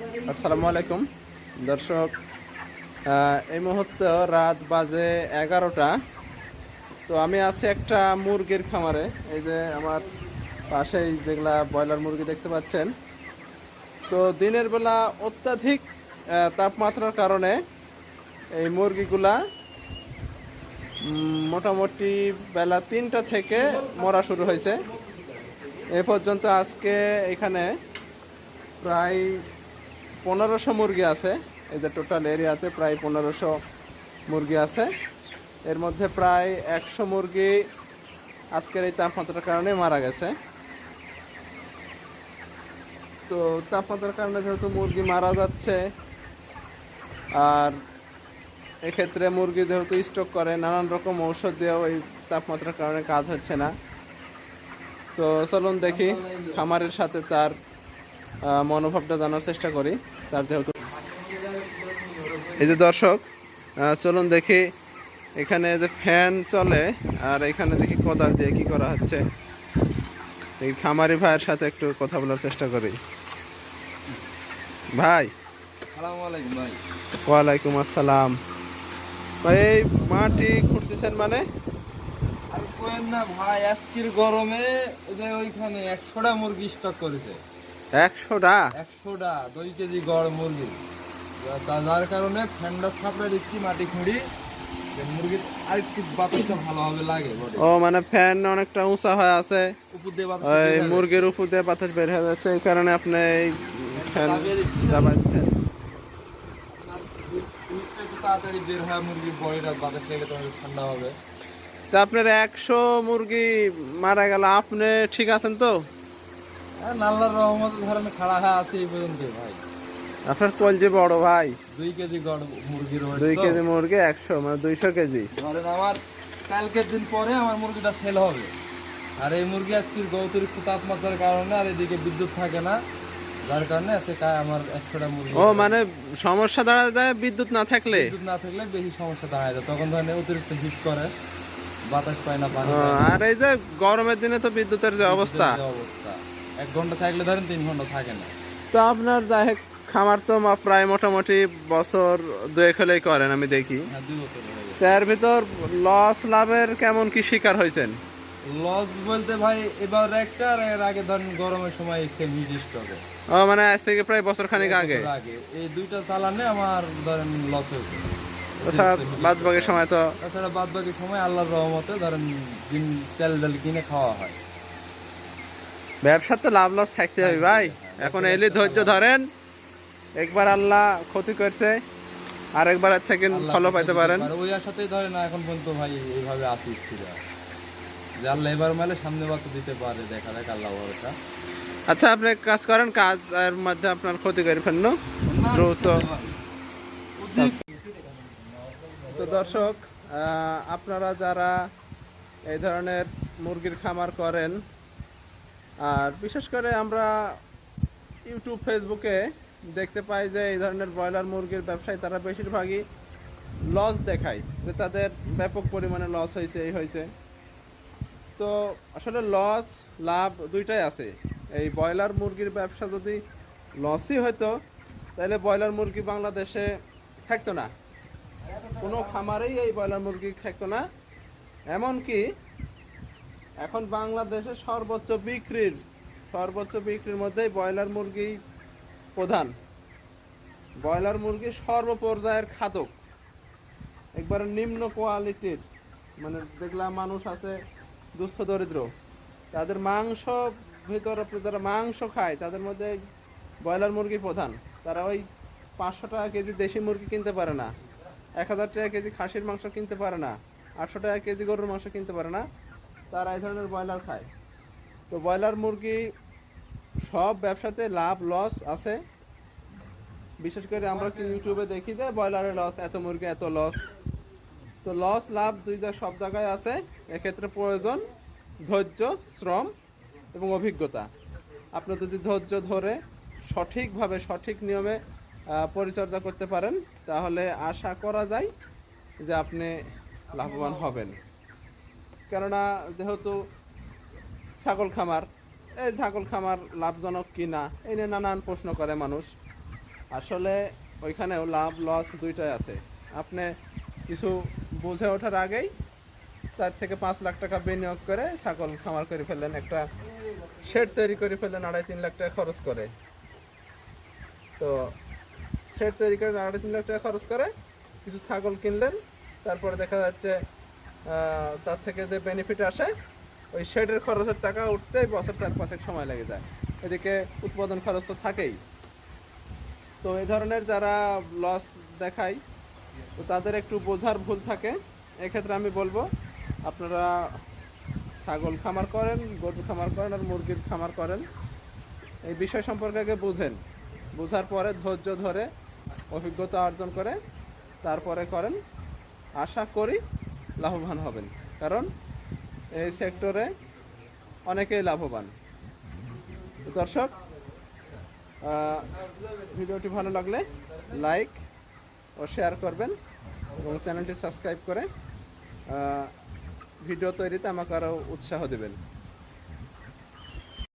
আসসালামু আলাইকুম। দর্শক এই মুহূর্তে রাত বাজে এগারোটা। তো আমি আছি একটা মুরগির খামারে। এই যে আমার পাশেই যেগুলা ব্রয়লার মুরগি দেখতে পাচ্ছেন। তো দিনের বেলা অত্যাধিক তাপমাত্রার কারণে এই মুরগিগুলা মোটামুটি বেলা তিনটা থেকে মরা শুরু হয়েছে। এ পর্যন্ত আজকে এখানে প্রায় পনেরোশো মুরগি আছে। এই যে টোটাল এরিয়াতে প্রায় পনেরোশো মুরগি আছে। এর মধ্যে প্রায় একশো মুরগি আজকের এই তাপমাত্রার কারণে মারা গেছে। তো তাপমাত্রার কারণে যেহেতু মুরগি মারা যাচ্ছে, আর এক্ষেত্রে মুরগি যেহেতু স্টক করে, নানান রকম ঔষধ দিয়েও এই তাপমাত্রার কারণে কাজ হচ্ছে না। তো চলুন দেখি খামারের সাথে তার মনোভাবটা জানার চেষ্টা করি তার যেহেতু এই যে দর্শক চলুন দেখি এখানে যে ফ্যান চলে আর এখানে দেখি কোদাল দিয়ে কি করা হচ্ছে। এই খামারি ভাইয়ের সাথে একটু কথা বলার চেষ্টা করি। ভাই। ভাই। ওয়ালাইকুম আসসালাম। ভাই এই মাটি খুঁড়তেছেন মানে? আর কোয়েন না ভাই আজকের গরমে ওই যে ওইখানে একশোটা মুরগি স্টক করেছে। একশোটা? একশোটা দুই কেজি গড় মুরগি। যার কারণে ফ্যানটা ছাপড়ে দিচ্ছি মাটি খুঁড়ি। মুরগির আর একটু বাতাসটা ভালোভাবে লাগে ও মানে ফ্যান অনেকটা উঁচা হয়ে আছে। উপর দিয়ে বাতাস ওই মুরগির উপর দিয়ে বাতাস বের হয়ে যাচ্ছে এই কারণে আপনি এই ফ্যান চাপাচ্ছেন আর জিনিসটা একটু তাড়াতাড়ি বের হয় মুরগির বডিটা বাতাস লেগে তোমার ঠান্ডা হবে। তা আপনার একশো মুরগি মারা গেল আপনি ঠিক আছেন তো? আল্লাহর রহমতে ধরেন খাড়া হয়ে আছে এই পর্যন্ত ভাই। আপনার কলজি বড় ভাই। দুই কেজি গড় মুরগির দুই কেজি মুরগি একশো মানে দুইশো কেজি। ধরেন আমার কালকের দিন পরে আমার মুরগিটা সেল হবে। আর এই মুরগি আজকের অতিরিক্ত তাপমাত্রার কারণে আর এদিকে বিদ্যুৎ থাকে না। যার কারণে আজকে আমার একশোটা মুরগি ও মানে সমস্যা দাঁড়া যায় বিদ্যুৎ না থাকলে? বিদ্যুৎ না থাকলে বেশি সমস্যা দাঁড়ায় যায়। তখন ধরেন অতিরিক্ত হিট করে বাতাস পায় না পানি আর এই যে গরমের দিনে তো বিদ্যুতের যে অবস্থা। অবস্থা। এক ঘণ্টা থাকলে ধরেন তিন ঘণ্টা থাকে না। তো আপনার যাই হোক খামার তো প্রায় মোটামুটি বছর দুয়েক হলেই করেন আমি দেখি। বছর হয়ে তার ভিতর লস লাভের কেমন কি শিকার হয়েছেন? লস বলতে ভাই এবার একটা আর এর আগে ধরেন গরমের সময় সেম হিট স্টকে ও মানে আজ থেকে প্রায় বছর খানিক আগে? আগে। এই দুইটা চালানে আমার ধরেন লস হয়েছে। তাছাড়া বাদ বাকি সময় তো তাছাড়া বাদ বাকি সময় আল্লাহর রহমতে ধরেন দিন চাল ডাল কিনে খাওয়া হয়। ব্যবসা তো লাভ লস থাকতে হবে ভাই। এখন এলে ধৈর্য ধরেন। একবার আল্লাহ ক্ষতি করছে আরেকবার এর থেকে ফলো পাইতে পারেন। পারে। ওই আশাতেই ধরেন না এখন পর্যন্ত ভাই এইভাবে আসি যে আল্লাহ এবার মেলে সামনে দিতে পারে দেখা যাক আল্লাহ ভরসা। আচ্ছা আপনি কাজ করেন কাজ এর মধ্যে আপনার ক্ষতি করে ফেলল দ্রুত। তো দর্শক আহ, আপনারা যারা এই ধরনের মুরগির খামার করেন আর বিশেষ করে আমরা ইউটিউব ফেসবুকে দেখতে পাই যে এই ধরনের ব্রয়লার মুরগির ব্যবসায় তারা বেশিরভাগই লস দেখায়, যে তাদের ব্যাপক পরিমাণে লস হয়েছে, এই হয়েছে। তো আসলে লস লাভ দুইটাই আছে। এই ব্রয়লার মুরগির ব্যবসা যদি লসই হতো তাহলে ব্রয়লার মুরগি বাংলাদেশে থাকতো না। কোনো খামারেই এই ব্রয়লার মুরগি থাকতো না। এমনকি এখন বাংলাদেশে সর্বোচ্চ বিক্রির সর্বোচ্চ বিক্রির মধ্যেই ব্রয়লার মুরগি প্রধান। ব্রয়লার মুরগি সর্বপর্যায়ের খাদক। একবারে নিম্ন কোয়ালিটির মানে দেখলাম মানুষ আছে দুস্থ, দরিদ্র, তাদের মাংস ভিতর যারা মাংস খায়, তাদের মধ্যে ব্রয়লার মুরগি প্রধান। তারা ওই পাঁচশো টাকা কেজি দেশি মুরগি কিনতে পারে না। এক হাজার টাকা কেজি খাসির মাংস কিনতে পারে না। আটশো টাকা কেজি গরুর মাংস কিনতে পারে না। তারা এই ধরনের ব্রয়লার খায়। তো ব্রয়লার মুরগি সব ব্যবসাতে লাভ, লস আছে। বিশেষ করে আমরা কি ইউটিউবে দেখি যে ব্রয়লারের লস, এত মুরগি, এত লস। তো লস, লাভ দুই যা সব জায়গায় আছে, এক্ষেত্রে প্রয়োজন ধৈর্য, শ্রম এবং অভিজ্ঞতা। আপনি যদি ধৈর্য ধরে সঠিকভাবে, সঠিক নিয়মে পরিচর্যা করতে পারেন, তাহলে আশা করা যায় যে আপনি লাভবান হবেন। কেননা যেহেতু ছাগল খামার, এই ছাগল খামার লাভজনক কি না, এই নিয়ে নানান প্রশ্ন করে মানুষ। আসলে ওইখানেও লাভ, লস দুইটাই আছে। আপনি কিছু বুঝে ওঠার আগেই চার থেকে পাঁচ লাখ টাকা বিনিয়োগ করে ছাগল খামার করে ফেললেন, একটা শেড তৈরি করে ফেললেন, আড়াই তিন লাখ টাকা খরচ করে। তো শেড তৈরি করে আড়াই তিন লাখ টাকা খরচ করে কিছু ছাগল কিনলেন, তারপরে দেখা যাচ্ছে তার থেকে যে বেনিফিট আসে, ওই শেডের খরচের টাকা উঠতেই বছর চার পাঁচেক সময় লেগে যায়। এদিকে উৎপাদন খরচ তো থাকেই। তো এই ধরনের যারা লস দেখায়, তো তাদের একটু বোঝার ভুল থাকে। এক্ষেত্রে আমি বলব, আপনারা ছাগল খামার করেন, গরু খামার করেন আর মুরগির খামার করেন। এই বিষয় সম্পর্কে আগে বুঝেন। বোঝার পরে ধৈর্য ধরে, অভিজ্ঞতা অর্জন করে, তারপরে করেন। আশা করি লাভবান হবেন। কারণ এই সেক্টরে অনেকেই লাভবান। দর্শক ভিডিওটি ভালো লাগলে লাইক ও শেয়ার করবেন এবং চ্যানেলটি সাবস্ক্রাইব করে ভিডিও তৈরিতে আমাকে আরও উৎসাহ দেবেন।